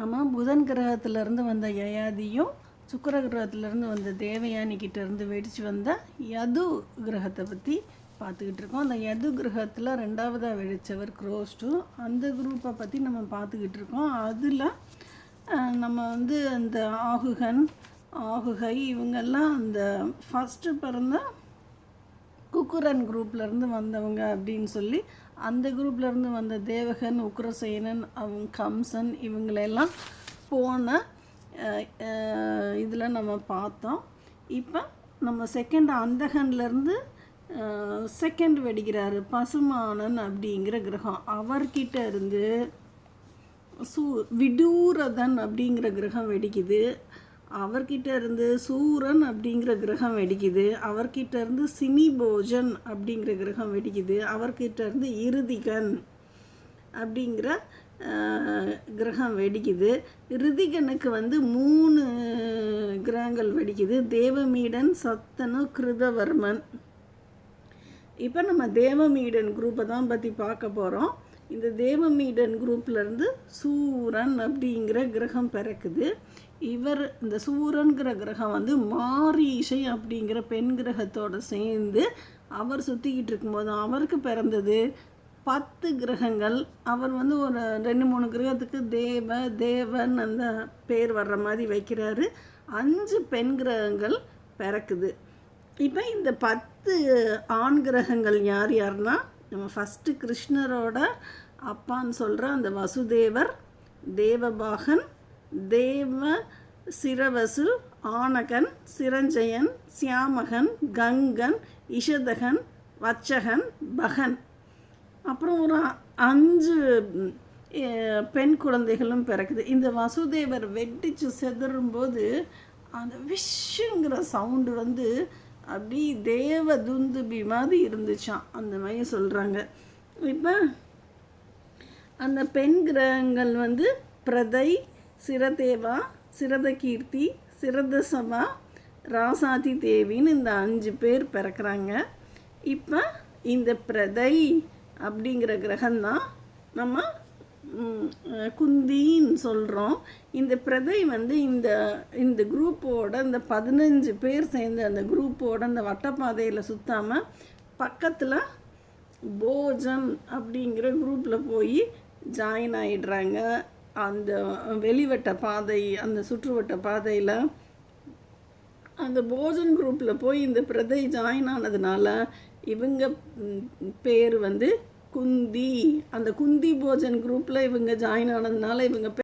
நம்ம புதன் கிரகத்திலேருந்து வந்த யயாதியும் சுக்கிர கிரகத்திலேருந்து வந்த தேவயானிக்கிட்ட இருந்து வெடிச்சு வந்த யது கிரகத்தை பற்றி பார்த்துக்கிட்டு இருக்கோம். அந்த யது கிரகத்தில் ரெண்டாவதாக வெடித்தவர் குரோஸ்டு அந்த குரூப்பை பற்றி நம்ம பார்த்துக்கிட்டு இருக்கோம். அதில் நம்ம வந்து அந்த ஆகுகன் ஆகுகை இவங்கெல்லாம் அந்த ஃபஸ்ட்டு பிறந்த உக்குரன் குரூப்லேருந்து வந்தவங்க அப்படின்னு சொல்லி அந்த குரூப்லேருந்து வந்த தேவகன் உக்ரசேனன் அவங்க கம்சன் இவங்களெல்லாம் போன இதில் நம்ம பார்த்தோம். இப்போ நம்ம செகண்ட் அந்தகன்லேருந்து செகண்ட் வெடிக்கிறாரு பசுமானன் அப்படிங்கிற கிரகம். அவர்கிட்ட இருந்து சூ விடூரதன் அப்படிங்கிற கிரகம் வெடிக்குது. அவர்கிட்ட இருந்து சூரன் அப்படிங்கிற கிரகம் வெடிக்குது. அவர்கிட்ட இருந்து சினிபோஜன் அப்படிங்கிற கிரகம் வெடிக்குது. அவர்கிட்ட இருந்து இருதிகன் அப்படிங்கிற கிரகம் வெடிக்குது. ரிதிகனுக்கு வந்து மூணு கிரகங்கள் வெடிக்குது. தேவமீடன் சத்தனு கிருதவர்மன். இப்போ நம்ம தேவமீடன் குரூப்பை தான் பற்றி பார்க்க போகிறோம் இந்த தேவமீடன் குரூப்லேருந்து சூரன் அப்படிங்கிற கிரகம் பிறக்குது. இவர் இந்த சூரன்கிற கிரகம் வந்து மாரீஷை அப்படிங்கிற பெண் கிரகத்தோடு சேர்ந்து அவர் சுற்றிக்கிட்டு இருக்கும்போது அவருக்கு பிறந்தது. பத்து கிரகங்கள். அவர் வந்து ஒரு ரெண்டு மூணு கிரகத்துக்கு தேவ தேவன் அந்த பேர் வர்ற மாதிரி வைக்கிறாரு. அஞ்சு பெண் கிரகங்கள் பிறக்குது. இப்போ இந்த பத்து ஆண் கிரகங்கள் யார் யாருன்னா நம்ம ஃபஸ்ட்டு கிருஷ்ணரோட அப்பான்னு சொல்கிற அந்த வசுதேவர் தேவபாகன் தேவ சிரவசு ஆனகன் சிரஞ்சயன் சியாமகன் கங்கன் இஷதகன் வச்சகன் பகன். அப்புறம் ஒரு அஞ்சு பெண் குழந்தைகளும் பிறக்குது. இந்த வசுதேவர் வெட்டிச்சு செதறும்போது அந்த விஷுங்கிற சவுண்டு வந்து அப்படி தேவ துந்துபி மாதிரி இருந்துச்சாம். அந்த மாதிரி சொல்கிறாங்க இப்போ அந்த பெண் கிரகங்கள் வந்து பிரதை சிரதேவா சிரத கீர்த்தி சிரத சபா ராசாதி தேவின்னு இந்த அஞ்சு பேர் பிறக்கிறாங்க. இப்போ இந்த பிரதை அப்படிங்கிற கிரகம்தான் நம்ம குந்தின்னு சொல்கிறோம் இந்த பிரதை வந்து இந்த இந்த குரூப்போட இந்த பதினஞ்சு பேர் சேர்ந்த அந்த குரூப்போட அந்த வட்டப்பாதையில் சுற்றாமல் பக்கத்தில் போஜன் அப்படிங்கிற குரூப்பில் போய் ஜாயின் ஆகிடுறாங்க அந்த வெளிவட்ட பாதை அந்த சுற்றுவட்ட பாதையில் அந்த போஜன் குரூப்பில் போய் இந்த பிரதை ஜாயின் ஆனதுனால இவங்க பேர் வந்து குந்தி. அந்த குந்தி போஜன் குரூப்பில் இவங்க ஜாயின் ஆனதுனால இவங்க